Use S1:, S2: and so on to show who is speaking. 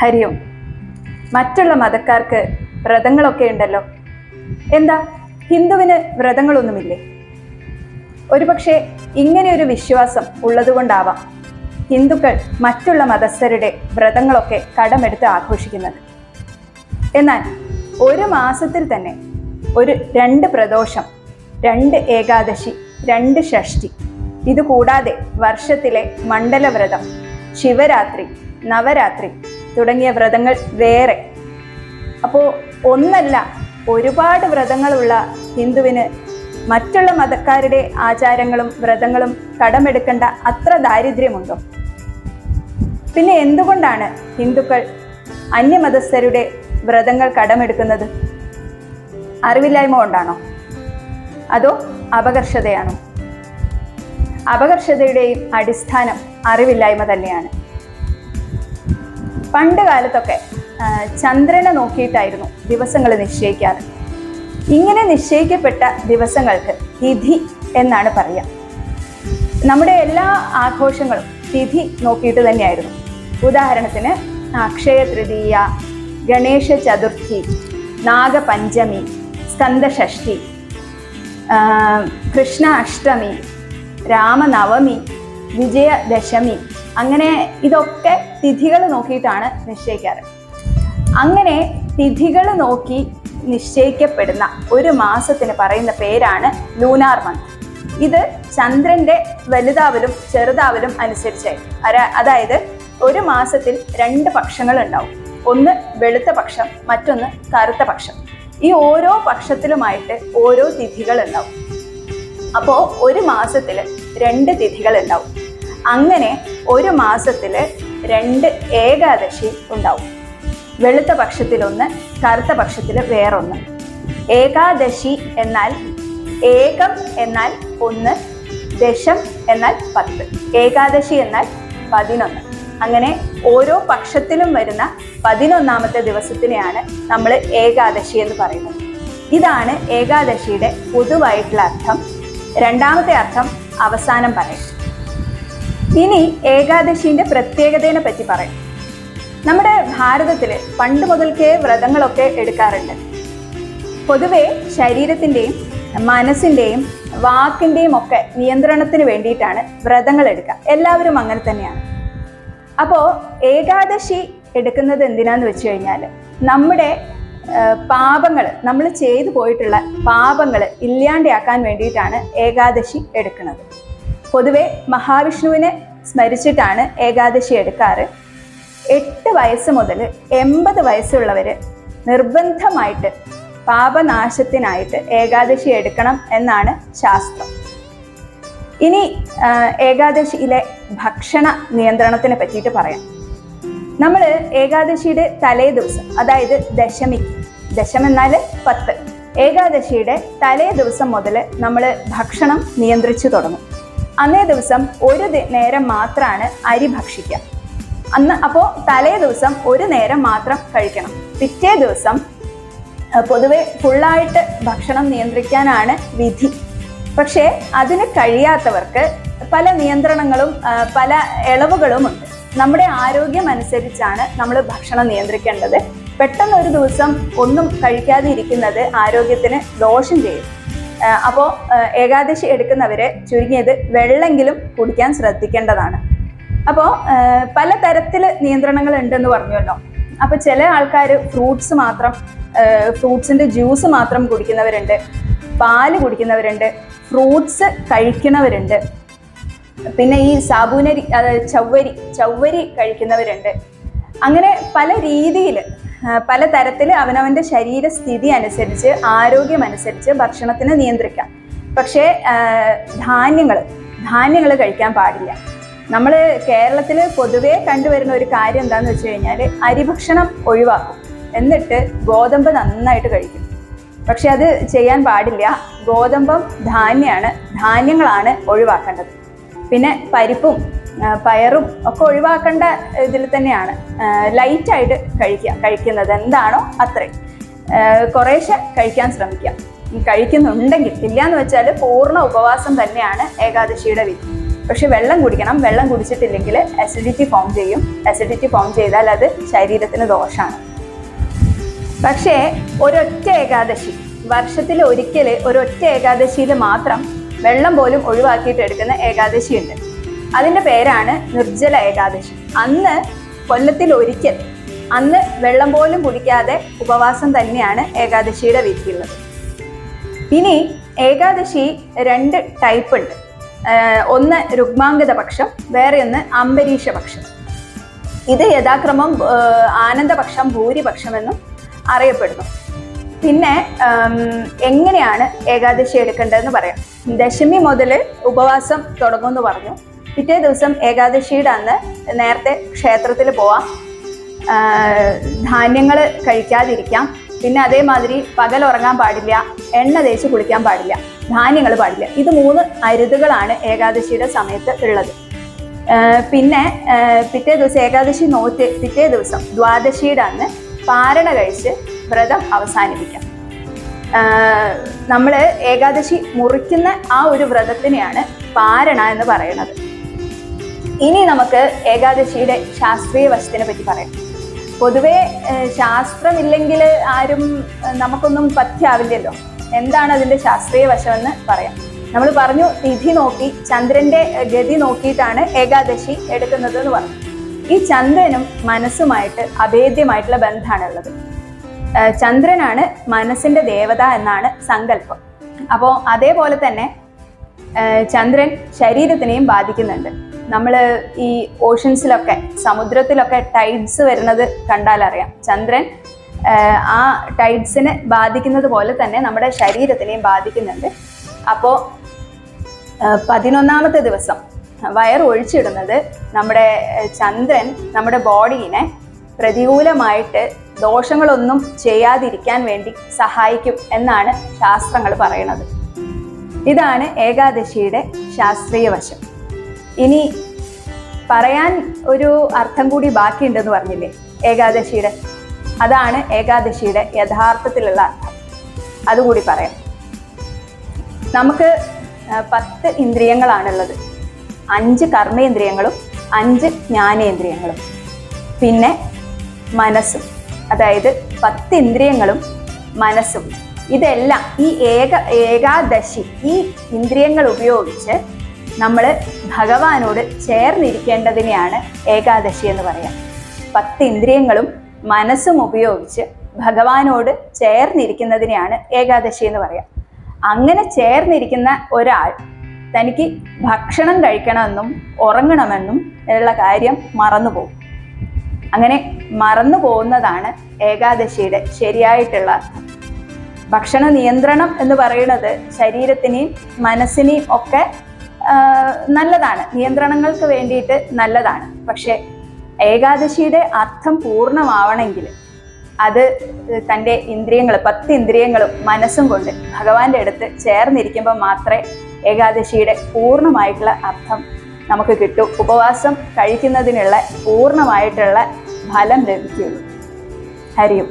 S1: ഹരി ഓം മറ്റുള്ള മതക്കാർക്ക് വ്രതങ്ങളൊക്കെ ഉണ്ടല്ലോ. എന്താ? ഹിന്ദുവിന് വ്രതങ്ങളൊന്നുമില്ലേ? ഒരുപക്ഷെ ഇങ്ങനെ ഒരു വിശ്വാസം ഉള്ളതുകൊണ്ടാവാം ഹിന്ദുക്കൾ മറ്റുള്ള മതസ്ഥരുടെ വ്രതങ്ങളൊക്കെ കടമെടുത്ത് ആഘോഷിക്കുന്നത്. എന്നാൽ ഒരു മാസത്തിൽ തന്നെ ഒരു രണ്ട് പ്രദോഷം രണ്ട് ഏകാദശി രണ്ട് ഷഷ്ടി ഇതുകൂടാതെ വർഷത്തിലെ മണ്ഡലവ്രതം ശിവരാത്രി നവരാത്രി തുടങ്ങിയ വ്രതങ്ങൾ വേറെ. അപ്പോൾ ഒന്നല്ല ഒരുപാട് വ്രതങ്ങളുള്ള ഹിന്ദുവിന് മറ്റുള്ള മതക്കാരുടെ ആചാരങ്ങളും വ്രതങ്ങളും കടമെടുക്കേണ്ട അത്ര ദാരിദ്ര്യമുണ്ടോ? പിന്നെ എന്തുകൊണ്ടാണ് ഹിന്ദുക്കൾ അന്യമതസ്ഥരുടെ വ്രതങ്ങൾ കടമെടുക്കുന്നത്? അറിവില്ലായ്മ കൊണ്ടാണോ? അതോ അപകർഷതയാണോ? അപകർഷതയുടെയും അടിസ്ഥാനം അറിവില്ലായ്മ തന്നെയാണ്. പണ്ട് കാലത്തൊക്കെ ചന്ദ്രനെ നോക്കിയിട്ടായിരുന്നു ദിവസങ്ങൾ നിശ്ചയിക്കാറ്. ഇങ്ങനെ നിശ്ചയിക്കപ്പെട്ട ദിവസങ്ങൾക്ക് തിഥി എന്നാണ് പറയുക. നമ്മുടെ എല്ലാ ആഘോഷങ്ങളും തിഥി നോക്കിയിട്ട് തന്നെയായിരുന്നു. ഉദാഹരണത്തിന് അക്ഷയ തൃതീയ ഗണേശ ചതുർത്ഥി നാഗപഞ്ചമി സ്കന്ദഷഷ്ടി കൃഷ്ണ അഷ്ടമി രാമനവമി വിജയദശമി അങ്ങനെ ഇതൊക്കെ തിഥികൾ നോക്കിയിട്ടാണ് നിശ്ചയിക്കാറ്. അങ്ങനെ തിഥികൾ നോക്കി നിശ്ചയിക്കപ്പെടുന്ന ഒരു മാസത്തിന് പറയുന്ന പേരാണ് ലൂനാർ മന്ത്. ഇത് ചന്ദ്രന്റെ വലുതാവലും ചെറുതാവലും അനുസരിച്ചായിരിക്കും അതായത് ഒരു മാസത്തിൽ രണ്ട് പക്ഷങ്ങൾ ഉണ്ടാവും. ഒന്ന് വെളുത്ത പക്ഷം മറ്റൊന്ന് കറുത്ത പക്ഷം. ഈ ഓരോ പക്ഷത്തിലുമായിട്ട് ഓരോ തിഥികൾ ഉണ്ടാവും. അപ്പോൾ ഒരു മാസത്തിൽ രണ്ട് തിഥികൾ ഉണ്ടാവും. അങ്ങനെ ഒരു മാസത്തിൽ രണ്ട് ഏകാദശി ഉണ്ടാവും. വെളുത്ത പക്ഷത്തിലൊന്ന് കറുത്ത പക്ഷത്തിൽ വേറൊന്ന്. ഏകാദശി എന്നാൽ ഏകം എന്നാൽ ഒന്ന് ദശം എന്നാൽ പത്ത്. ഏകാദശി എന്നാൽ പതിനൊന്ന്. അങ്ങനെ ഓരോ പക്ഷത്തിലും വരുന്ന പതിനൊന്നാമത്തെ ദിവസത്തിനെയാണ് നമ്മൾ ഏകാദശി എന്ന് പറയുന്നത്. ഇതാണ് ഏകാദശിയുടെ പൊതുവായിട്ടുള്ള അർത്ഥം. രണ്ടാമത്തെ അർത്ഥം അവസാനം പറയും ഇനി ഏകാദശിന്റെ പ്രത്യേകതയെ പറ്റി പറയാം. നമ്മുടെ ഭാരതത്തിൽ പണ്ട് മുതൽക്കേ വ്രതങ്ങളൊക്കെ എടുക്കാറുണ്ട്. പൊതുവെ ശരീരത്തിന്റെയും മനസ്സിന്റെയും വാക്കിന്റെയും ഒക്കെ നിയന്ത്രണത്തിന് വേണ്ടിയിട്ടാണ് വ്രതങ്ങൾ എടുക്കുക. എല്ലാവരും അങ്ങനെ തന്നെയാണ്. അപ്പോൾ ഏകാദശി എടുക്കുന്നത് എന്തിനാന്ന് വെച്ച് കഴിഞ്ഞാൽ നമ്മുടെ പാപങ്ങൾ നമ്മൾ ചെയ്തു പോയിട്ടുള്ള പാപങ്ങൾ ഇല്ലാണ്ടാക്കാൻ വേണ്ടിയിട്ടാണ് ഏകാദശി എടുക്കുന്നത്. പൊതുവെ മഹാവിഷ്ണുവിനെ സ്മരിച്ചിട്ടാണ് ഏകാദശി എടുക്കാറ്. എട്ട് വയസ്സ് മുതൽ എൺപത് വയസ്സുള്ളവർ നിർബന്ധമായിട്ട് പാപനാശത്തിനായിട്ട് ഏകാദശി എടുക്കണം എന്നാണ് ശാസ്ത്രം. ഇനി ഏകാദശിയിലെ ഭക്ഷണ നിയന്ത്രണത്തിനെ പറ്റിയിട്ട് പറയാം. നമ്മൾ ഏകാദശിയുടെ തലേ ദിവസം അതായത് ദശമിക്ക് ദശം എന്നാൽ പത്ത് ഏകാദശിയുടെ തലേ ദിവസം മുതൽ നമ്മൾ ഭക്ഷണം നിയന്ത്രിച്ചു തുടങ്ങും. അന്നേ ദിവസം ഒരു നേരം മാത്രമാണ് അരി ഭക്ഷിക്കുക അന്ന് അപ്പോൾ തലേ ദിവസം ഒരു നേരം മാത്രം കഴിക്കണം. പിറ്റേ ദിവസം പൊതുവെ ഫുള്ളായിട്ട് ഭക്ഷണം നിയന്ത്രിക്കാനാണ് വിധി. പക്ഷേ അതിന് കഴിയാത്തവർക്ക് പല നിയന്ത്രണങ്ങളും പല ഇളവുകളും ഉണ്ട് നമ്മുടെ ആരോഗ്യം അനുസരിച്ചാണ് നമ്മൾ ഭക്ഷണം നിയന്ത്രിക്കേണ്ടത്. പെട്ടെന്ന് ഒരു ദിവസം ഒന്നും കഴിക്കാതെ ഇരിക്കുന്നത് ആരോഗ്യത്തിന് ദോഷം ചെയ്യും. അപ്പോൾ ഏകാദശി എടുക്കുന്നവരെ ചുരുങ്ങിയത് വെള്ളെങ്കിലും കുടിക്കാൻ ശ്രദ്ധിക്കേണ്ടതാണ്. അപ്പോൾ പല തരത്തിൽ നിയന്ത്രണങ്ങൾ ഉണ്ടെന്ന് പറഞ്ഞല്ലോ അപ്പോൾ ചില ആൾക്കാർ ഫ്രൂട്ട്സ് മാത്രം ഫ്രൂട്ട്സിന്റെ ജ്യൂസ് മാത്രം കുടിക്കുന്നവരുണ്ട് പാൽ കുടിക്കുന്നവരുണ്ട് ഫ്രൂട്ട്സ് കഴിക്കുന്നവരുണ്ട്. പിന്നെ ഈ സാബൂനരി ചവ്വരി ചവ്വരി കഴിക്കുന്നവരുണ്ട്. അങ്ങനെ പല രീതിയിൽ പല തരത്തിൽ അവനവന്റെ ശരീരസ്ഥിതി അനുസരിച്ച് ആരോഗ്യമനുസരിച്ച് ഭക്ഷണത്തിന് ഭക്ഷണത്തിനെ നിയന്ത്രിക്കാം. പക്ഷേ ധാന്യങ്ങൾ ധാന്യങ്ങൾ കഴിക്കാൻ പാടില്ല. നമ്മൾ കേരളത്തിൽ പൊതുവേ കണ്ടുവരുന്ന ഒരു കാര്യം എന്താണെന്ന് വെച്ച് കഴിഞ്ഞാൽ അരിഭക്ഷണം ഒഴിവാക്കും. എന്നിട്ട് ഗോതമ്പ് നന്നായിട്ട് കഴിക്കും. പക്ഷെ അത് ചെയ്യാൻ പാടില്ല. ഗോതമ്പം ധാന്യമാണ് ധാന്യങ്ങളാണ് ഒഴിവാക്കേണ്ടത്. പിന്നെ പരിപ്പും പയറും ഒക്കെ ഒഴിവാക്കേണ്ട ഇതിൽ തന്നെയാണ്. ലൈറ്റായിട്ട് കഴിക്കുക കഴിക്കുന്നത് എന്താണോ അത്രയും. കുറേശ്ശെ കഴിക്കാൻ ശ്രമിക്കുക കഴിക്കുന്നുണ്ടെങ്കിൽ ഇല്ല എന്ന് വെച്ചാൽ പൂർണ ഉപവാസം തന്നെയാണ് ഏകാദശിയുടെ വിധി. പക്ഷെ വെള്ളം കുടിക്കണം. വെള്ളം കുടിച്ചിട്ടില്ലെങ്കിൽ അസിഡിറ്റി ഫോം ചെയ്യും. അസിഡിറ്റി ഫോം ചെയ്താൽ അത് ശരീരത്തിന് ദോഷമാണ് പക്ഷേ ഒരൊറ്റ ഏകാദശി വർഷത്തിൽ ഒരിക്കൽ ഒരൊറ്റ ഏകാദശിയിൽ മാത്രം വെള്ളം പോലും ഒഴിവാക്കിയിട്ട് എടുക്കുന്ന ഏകാദശിയുണ്ട്. അതിന്റെ പേരാണ് നിർജല ഏകാദശി. അന്ന് കൊല്ലത്തിൽ ഒരിക്കൽ അന്ന് വെള്ളം പോലും കുടിക്കാതെ ഉപവാസം തന്നെയാണ് ഏകാദശിയുടെ വിധിയുള്ളത് ഇനി ഏകാദശി രണ്ട് ടൈപ്പ് ഉണ്ട്. ഒന്ന് രുഗ്മാംഗത പക്ഷം വേറെ ഒന്ന് അംബരീഷ പക്ഷം. ഇത് യഥാക്രമം ആനന്ദപക്ഷം ഭൂരിപക്ഷം എന്നും അറിയപ്പെടുന്നു. പിന്നെ എങ്ങനെയാണ് ഏകാദശി എടുക്കേണ്ടതെന്ന് പറയാം. ദശമി മുതൽ ഉപവാസം തുടങ്ങുമെന്ന് പറഞ്ഞു. പിറ്റേ ദിവസം ഏകാദശിയുടെ അന്ന് നേരത്തെ ക്ഷേത്രത്തിൽ പോവാം. ധാന്യങ്ങൾ കഴിക്കാതിരിക്കാം. പിന്നെ അതേമാതിരി പകൽ ഉറങ്ങാൻ പാടില്ല എണ്ണ തേച്ച് കുളിക്കാൻ പാടില്ല ധാന്യങ്ങൾ പാടില്ല. ഇത് മൂന്ന് അരുതുകളാണ് ഏകാദശിയുടെ സമയത്ത് ഉള്ളത്. പിന്നെ പിറ്റേ ദിവസം ഏകാദശി നോറ്റ് പിറ്റേ ദിവസം ദ്വാദശിയുടെ അന്ന് പാരണ കഴിച്ച് വ്രതം അവസാനിപ്പിക്കാം. നമ്മൾ ഏകാദശി മുറിക്കുന്ന ആ ഒരു വ്രതത്തിനെയാണ് പാരണ എന്ന് പറയുന്നത്. ഇനി നമുക്ക് ഏകാദശിയുടെ ശാസ്ത്രീയ വശത്തിനെ പറ്റി പറയാം. പൊതുവെ ശാസ്ത്രമില്ലെങ്കിൽ ആരും നമുക്കൊന്നും പറ്റാവില്ലല്ലോ. എന്താണ് അതിന്റെ ശാസ്ത്രീയ വശമെന്ന് പറയാം. നമ്മൾ പറഞ്ഞു തിഥി നോക്കി ചന്ദ്രന്റെ ഗതി നോക്കിയിട്ടാണ് ഏകാദശി എടുക്കുന്നത് എന്ന് പറഞ്ഞു. ഈ ചന്ദ്രനും മനസ്സുമായിട്ട് അഭേദ്യമായിട്ടുള്ള ബന്ധമാണുള്ളത്. ചന്ദ്രനാണ് മനസ്സിന്റെ ദേവത എന്നാണ് സങ്കല്പം. അപ്പോൾ അതേപോലെ തന്നെ ചന്ദ്രൻ ശരീരത്തിനെയും ബാധിക്കുന്നുണ്ട്. നമ്മൾ ഈ ഓഷൻസിലൊക്കെ സമുദ്രത്തിലൊക്കെ ടൈഡ്സ് വരുന്നത് കണ്ടാലറിയാം ചന്ദ്രൻ ആ ടൈഡ്സിനെ ബാധിക്കുന്നത് പോലെ തന്നെ നമ്മുടെ ശരീരത്തിനെയും ബാധിക്കുന്നുണ്ട്. അപ്പോൾ പതിനൊന്നാമത്തെ ദിവസം വയർ ഒഴിച്ചിടുന്നത് നമ്മുടെ ചന്ദ്രൻ നമ്മുടെ ബോഡീനെ പ്രതികൂലമായിട്ട് ദോഷങ്ങളൊന്നും ചെയ്യാതിരിക്കാൻ വേണ്ടി സഹായിക്കും എന്നാണ് ശാസ്ത്രങ്ങൾ പറയുന്നത്. ഇതാണ് ഏകാദശിയുടെ ശാസ്ത്രീയ വശം. ഇനി പറയാൻ ഒരു അർത്ഥം കൂടി ബാക്കിയുണ്ടെന്ന് പറഞ്ഞില്ലേ? ഏകാദശിയുടെ. അതാണ് ഏകാദശിയുടെ യഥാർത്ഥത്തിലുള്ള അർത്ഥം. അതുകൂടി പറയാം. നമുക്ക് പത്ത് ഇന്ദ്രിയങ്ങളാണുള്ളത്. അഞ്ച് കർമ്മേന്ദ്രിയങ്ങളും അഞ്ച് ജ്ഞാനേന്ദ്രിയങ്ങളും. പിന്നെ മനസ്സും. അതായത് പത്ത് ഇന്ദ്രിയങ്ങളും മനസ്സും. ഇതെല്ലാം ഈ ഏക ഏകാദശി ഈ ഇന്ദ്രിയങ്ങൾ ഉപയോഗിച്ച് നമ്മൾ ഭഗവാനോട് ചേർന്നിരിക്കേണ്ടതിനെയാണ് ഏകാദശി എന്ന് പറയാം. പത്ത് ഇന്ദ്രിയങ്ങളും മനസ്സും ഉപയോഗിച്ച് ഭഗവാനോട് ചേർന്നിരിക്കുന്നതിനെയാണ് ഏകാദശി എന്ന് പറയാം. അങ്ങനെ ചേർന്നിരിക്കുന്ന ഒരാൾ തനിക്ക് ഭക്ഷണം കഴിക്കണമെന്നും ഉറങ്ങണമെന്നും ഉള്ള കാര്യം മറന്നുപോകും. അങ്ങനെ മറന്നു പോകുന്നതാണ് ഏകാദശിയുടെ ശരിയായിട്ടുള്ള ഭക്ഷണ നിയന്ത്രണം എന്ന് പറയുന്നത് ശരീരത്തിനെയും മനസ്സിനെയും ഒക്കെ നല്ലതാണ്. നിയന്ത്രണങ്ങൾക്ക് വേണ്ടിയിട്ട് നല്ലതാണ്. പക്ഷെ ഏകാദശിയുടെ അർത്ഥം പൂർണമാവണമെങ്കിൽ അത് തന്റെ ഇന്ദ്രിയങ്ങൾ പത്ത് ഇന്ദ്രിയങ്ങളും മനസ്സും കൊണ്ട് ഭഗവാന്റെ അടുത്ത് ചേർന്നിരിക്കുമ്പോൾ മാത്രമേ ഏകാദശിയുടെ പൂർണമായിട്ടുള്ള അർത്ഥം നമുക്ക് കിട്ടും. ഉപവാസം കഴിക്കുന്നതിനുള്ള പൂർണമായിട്ടുള്ള ഫലം ലഭിക്കുകയുള്ളൂ. ഹരിയും.